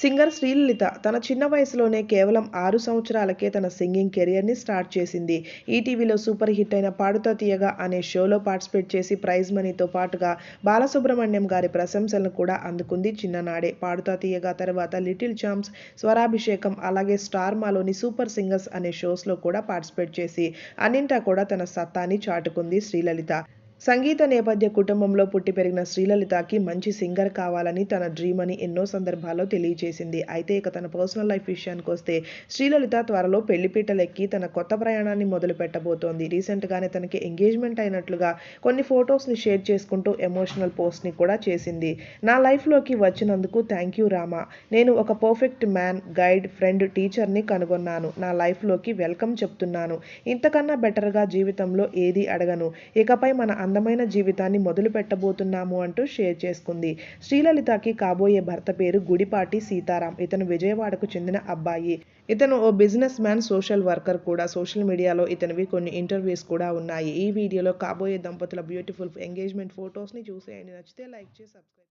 Singer Sri Lalitha తన చిన్న వయసులోనే కేవలం ఆరు సంవత్సరాలకే తన సింగింగ్ కెరియర్ని స్టార్ట్ చేసింది. ఈటీవీలో సూపర్ హిట్ అయిన పాడుతా తీయగా అనే షోలో పార్టిసిపేట్ చేసి ప్రైజ్ మనీతో పాటుగా బాలసుబ్రహ్మణ్యం గారి ప్రశంసలను కూడా అందుకుంది చిన్ననాడే. పాడుతా తీయగా తర్వాత లిటిల్ చాంప్స్ స్వరాభిషేకం అలాగే స్టార్ మాలోని సూపర్ సింగర్స్ అనే షోస్లో కూడా పార్టిసిపేట్ చేసి అన్నింటా కూడా తన సత్తాని చాటుకుంది శ్రీలలిత సంగీత నేపథ్య కుటుంబంలో పుట్టి పెరిగిన శ్రీలలితకి మంచి సింగర్ కావాలని తన డ్రీమ్ అని ఎన్నో సందర్భాల్లో తెలియజేసింది అయితే ఇక తన పర్సనల్ లైఫ్ విషయానికి వస్తే శ్రీలలిత త్వరలో పెళ్ళిపీటలెక్కి తన కొత్త ప్రయాణాన్ని మొదలు పెట్టబోతోంది రీసెంట్గానే తనకి ఎంగేజ్మెంట్ అయినట్లుగా కొన్ని ఫొటోస్ని షేర్ చేసుకుంటూ ఎమోషనల్ పోస్ట్ని కూడా చేసింది. నా లైఫ్లోకి వచ్చినందుకు థ్యాంక్ యూ రామా. నేను ఒక పర్ఫెక్ట్ మ్యాన్ గైడ్ ఫ్రెండ్ టీచర్ని కనుగొన్నాను. నా లైఫ్లోకి వెల్కమ్ చెప్తున్నాను. ఇంతకన్నా బెటర్గా జీవితంలో ఏది అడగను? ఇకపై మన అందమైన జీవితాన్ని మొదలు పెట్టబోతున్నాము అంటూ షేర్ చేసుకుంది. శ్రీలలితకి కాబోయే భర్త పేరు గుడిపాటి సీతారాం. ఇతను విజయవాడకు చెందిన అబ్బాయి. ఇతను ఓ బిజినెస్ మ్యాన్ సోషల్ వర్కర్ కూడా. సోషల్ మీడియాలో ఇతనివి కొన్ని ఇంటర్వ్యూస్ కూడా ఉన్నాయి. ఈ వీడియోలో కాబోయే దంపతుల బ్యూటిఫుల్ ఎంగేజ్మెంట్ ఫొటోస్ని చూసేయండి. నచ్చితే లైక్ చేసి సబ్స్క్రైబ్